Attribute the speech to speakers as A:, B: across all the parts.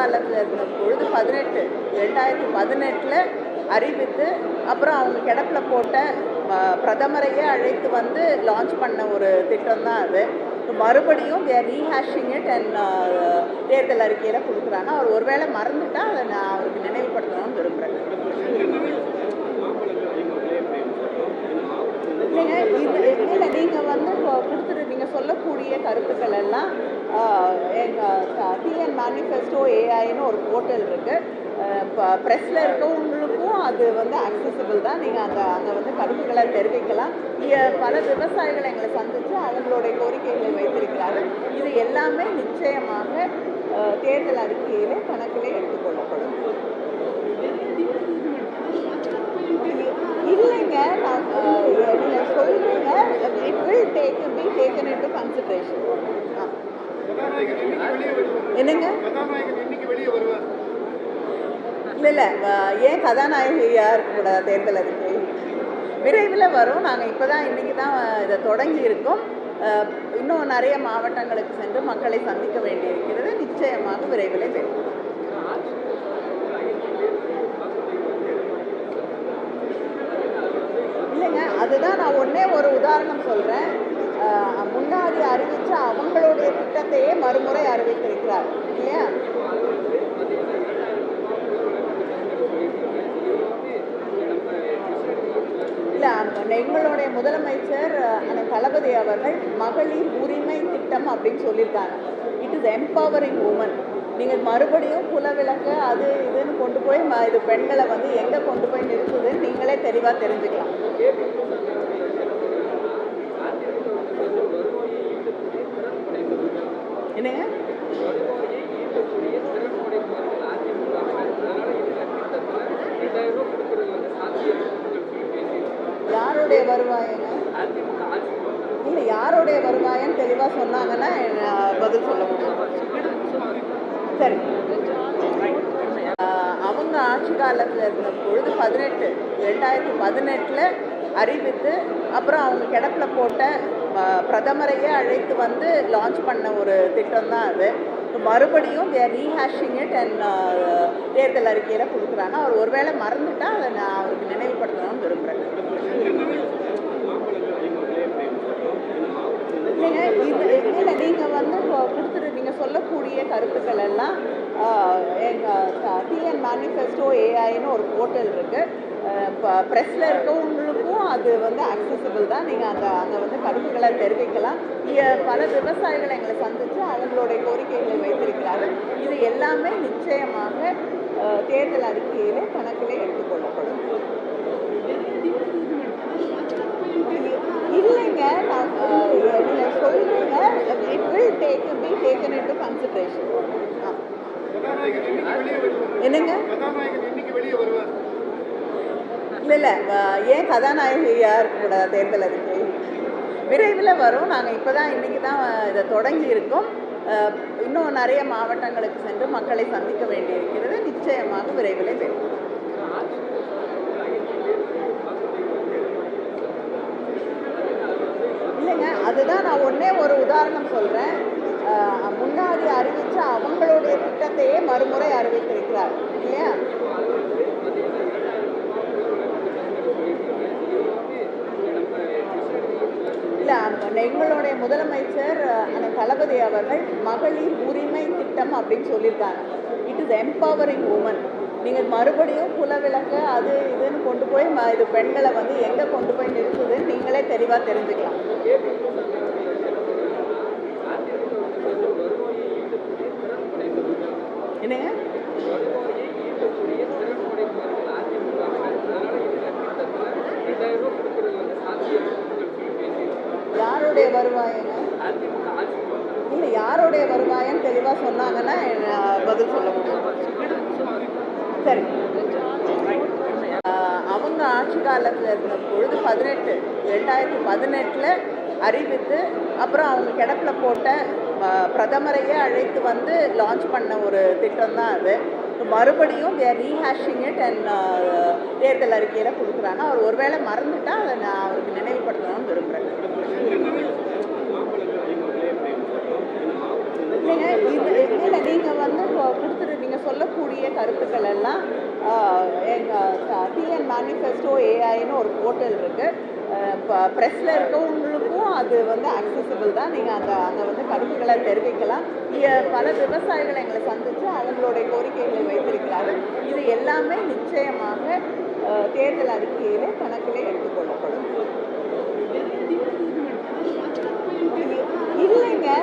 A: காலத்தில் இருந்த பொழுது பதினெட்டு ரெண்டாயிரத்தி பதினெட்டில் அறிவித்து அப்புறம் அவங்க கிடப்பில் போட்ட பிரதமரையே அழைத்து வந்து லான்ச் பண்ண ஒரு திட்டம் தான் அது மறுபடியும் தேர் ரீஹேஷிங் இட் அண்ட் தேர்தல் அறிக்கையில் கொடுக்குறாங்க. அவர் ஒருவேளை மறந்துட்டால் அதை நான் அவருக்கு நினைவுபடுத்தணும்னு விரும்புகிறேன் இல்லைங்க இது இல்லை நீங்கள் வந்து இப்போ கொடுத்துரு நீங்கள் சொல்லக்கூடிய கருத்துக்கள் எல்லாம் எங்கள் டிஎன் கேஃபேன்னு ஒரு போர்ட்டல் இருக்குது இப்போ ப்ரெஸ்ஸில் இருக்கவங்களுக்கும் அது வந்து அக்சசபிள் தான். நீங்கள் அங்கே அங்கே வந்து கருத்துக்களை தெரிவிக்கலாம். பல விவசாயிகள் எங்களை சந்தித்து அவங்களுடைய கோரிக்கைகளை வைத்திருக்கிறார்கள். இது எல்லாமே நிச்சயமாக தேர்தல் அறிக்கையிலே கணக்கிலே எடுத்துக்கொள்ளப்படும். இல்லைங்க. நான் நீங்கள் சொல்றீங்க it will take be taken into consideration என்னங்க?
B: இல்ல இன்னைக்கு வெளியே வருவார்
A: இல்லை இல்லை ஏன் கதாநாயகியாக இருக்கக்கூடாது தேர்தல் அறிக்கை விரைவில் வரும். நாங்கள் இப்போ தான் இன்றைக்கி தான் இதை தொடங்கி இருக்கோம். இன்னும் நிறைய மாவட்டங்களுக்கு சென்று மக்களை சந்திக்க வேண்டியிருக்கிறது. நிச்சயமாக விரைவில் வரும் இல்லைங்க அதுதான் நான் ஒன்றே ஒரு உதாரணம் சொல்கிறேன் முன்னாடி அறிவித்த அவங்களோட திட்டத்தையே மறுமுறை அறிவித்திருக்கிறார். இல்லையா? இல்லை எங்களுடைய முதலமைச்சர் அந்த தளபதி அவர்கள் மகளிர் உரிமை திட்டம் அப்படின்னு சொல்லியிருக்காங்க. இட் இஸ் எம்பவரிங் உமன் நீங்கள் மறுபடியும் புலவிளக்க அது இதுன்னு கொண்டு போய் இது பெண்களை வந்து எங்கே கொண்டு போய் நிறுத்துதுன்னு நீங்களே தெளிவாக தெரிஞ்சுக்கலாம் என்னங்க யாருடைய வருவாயங்க இல்லை யாருடைய வருவாயன்னு தெளிவாக சொன்னாங்கன்னா பதில் சொல்ல முடியும். சரி. அவங்க ஆட்சி காலத்தில் இருந்த பொழுது பதினெட்டு ரெண்டாயிரத்தி பதினெட்டில் அறிவித்து அப்புறம் அவங்க கிடப்பில் போட்ட பிரதமரையே அழைத்து வந்து லான்ச் பண்ண ஒரு திட்டம் தான் அது. மறுபடியும் தேர் ரீஹேஷிங் இட் அண்ட் தேர்தல் அறிக்கையில் கொடுக்குறாங்க. அவர் ஒருவேளை மறந்துட்டா அதை நான் அவருக்கு நினைவுபடுத்தணும்னு விரும்புகிறேன் இல்லைங்க இது இல்லை நீங்கள் வந்து கொடுத்துட்டு கொடுத்துரு நீங்கள் சொல்லக்கூடிய கருத்துக்கள் எல்லாம் எங்கள் டிஎன் மேனிஃபெஸ்டோ ஏஐன்னு ஒரு போர்ட்டல் இருக்குது ப்ரெஸ்ஸில் இருக்கவங்களுக்கும் அது வந்து அக்சசிபிள் தான். நீங்கள் அங்கே அங்கே வந்து கருத்துக்களை தெரிவிக்கலாம். பல விவசாயிகள் எங்களை சந்தித்து அவங்களுடைய கோரிக்கைகளை வைத்திருக்கிறார்கள் இது எல்லாமே நிச்சயமாக தேர்தல் அறிக்கையிலே கணக்கிலே எடுத்துக்கொள்ளப்படும். இல்லைங்க நான் சொல்றீங்க it will take be taken into consideration என்னங்க? இல்லை இல்லை ஏன் கதாநாயகியாக இருக்கக்கூடாது தேர்தல் அறிக்கை விரைவில் வரும். நாங்கள் இப்போ தான் இன்றைக்கி தான் இதை தொடங்கி இருக்கோம். இன்னும் நிறைய மாவட்டங்களுக்கு சென்று மக்களை சந்திக்க வேண்டியிருக்கிறது. நிச்சயமாக விரைவில் வரும் இல்லைங்க அதுதான் நான் ஒன்றே ஒரு உதாரணம் சொல்கிறேன் முன்னாடி அறிவித்த அவங்களுடைய திட்டத்தையே மறுமுறை அறிவித்திருக்கிறார் இல்லையா இல்லை எங்களுடைய முதலமைச்சர் அந்த தளபதி அவர்கள் மகளிர் உரிமை திட்டம் அப்படின்னு சொல்லியிருக்காங்க. இட் இஸ் எம்பவரிங் உமன் நீங்கள் மறுபடியும் குலவிளக்கு அது இதுன்னு கொண்டு போய் ம- இது பெண்களை வந்து எங்கே கொண்டு போய் நிறுத்துதுன்னு நீங்களே தெளிவாக தெரிஞ்சுக்கலாம். என்னங்க? யாருடைய வருவாயங்க இல்லை யாருடைய வருவாயன்னு தெளிவாக சொன்னாங்கன்னா பதில் சொல்ல முடியும். சரி. அவங்க ஆட்சி காலத்தில் இருந்த பொழுது பதினெட்டு ரெண்டாயிரத்தி பதினெட்டில் அறிவித்து அப்புறம் அவங்க கிடப்பில் போட்ட பிரதமரையே அழைத்து வந்து லான்ச் பண்ண ஒரு திட்டம் தான் அது. மறுபடியும் தேர் ரீஹேஷிங் இட் அண்ட் தேர்தல் அறிக்கையில் கொடுக்குறாங்க. அவர் ஒருவேளை மறந்துட்டால் அதை நான் அவருக்கு நினைவுபடுத்தணும்னு விரும்புகிறேன் இல்லைங்க இது இல்லை நீங்கள் வந்து இப்போ கொடுத்துரு நீங்கள் கருத்துக்கள் எல்லாம் எங்கள் டிஎன் மேனிஃபெஸ்டோ ஏஐன்னு ஒரு போர்ட்டல் இருக்குது ப்ரெஸ்ஸில் இருக்கவங்களுக்கும் அது வந்து அக்சசிபிள் தான். நீங்கள் அந்த அங்கே வந்து கருத்துக்களை தெரிவிக்கலாம். பல விவசாயிகள் எங்களை சந்தித்து அவங்களுடைய கோரிக்கைகளை வைத்திருக்கிறார்கள். இது எல்லாமே நிச்சயமாக தேர்தல் அறிக்கையிலே கணக்கிலே எடுத்துக்கொள்ளப்படும்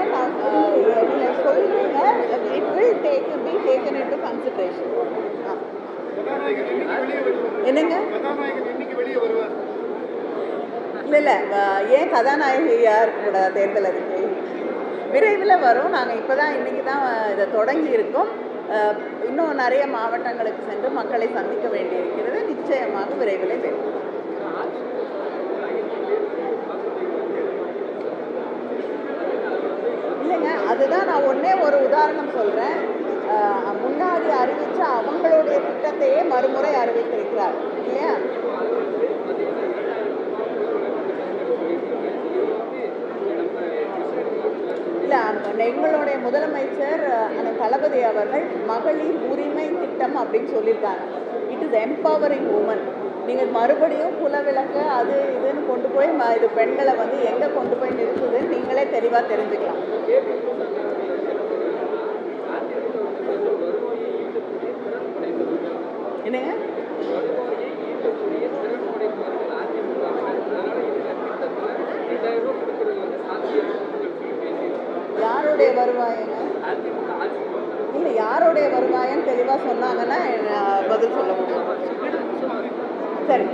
A: நான் அஹ், நீங்க சொல்றீங்க it will take be taken into consideration என்னங்க? இல்லை இல்லை ஏன் கதாநாயகியாக இருக்கக்கூடாது தேர்தல் அறிக்கை விரைவில் வரும். நாங்கள் இப்போ தான் இன்றைக்கி தான் இதை தொடங்கி இருக்கோம். இன்னும் நிறைய மாவட்டங்களுக்கு சென்று மக்களை சந்திக்க வேண்டியிருக்கிறது. நிச்சயமாக விரைவில் வரும் இல்லைங்க அதுதான் நான் ஒன்றே ஒரு உதாரணம் சொல்கிறேன் முன்னாடி அறிவித்த அவங்களுடைய திட்டத்தையே மறுமுறை அறிவித்திருக்கிறார். இல்லையா? இல்லை எங்களுடைய முதலமைச்சர் அந்த தளபதி அவர்கள் மகளிர் உரிமை திட்டம் அப்படின்னு சொல்லியிருக்காங்க. இட் இஸ் எம்பவரிங் உமன் நீங்கள் மறுபடியும் குலவிளக்கு அது இதுன்னு கொண்டு போய் ம இது பெண்களை வந்து எங்கே கொண்டு போய் நிறுத்துதுன்னு நீங்களே தெளிவாக தெரிஞ்சுக்கலாம். என்னங்க? யாருடைய வருவாயங்க இல்லை யாருடைய வருவாயன்னு தெளிவாக சொன்னாங்கன்னா பதில் சொல்ல முடியும். சரி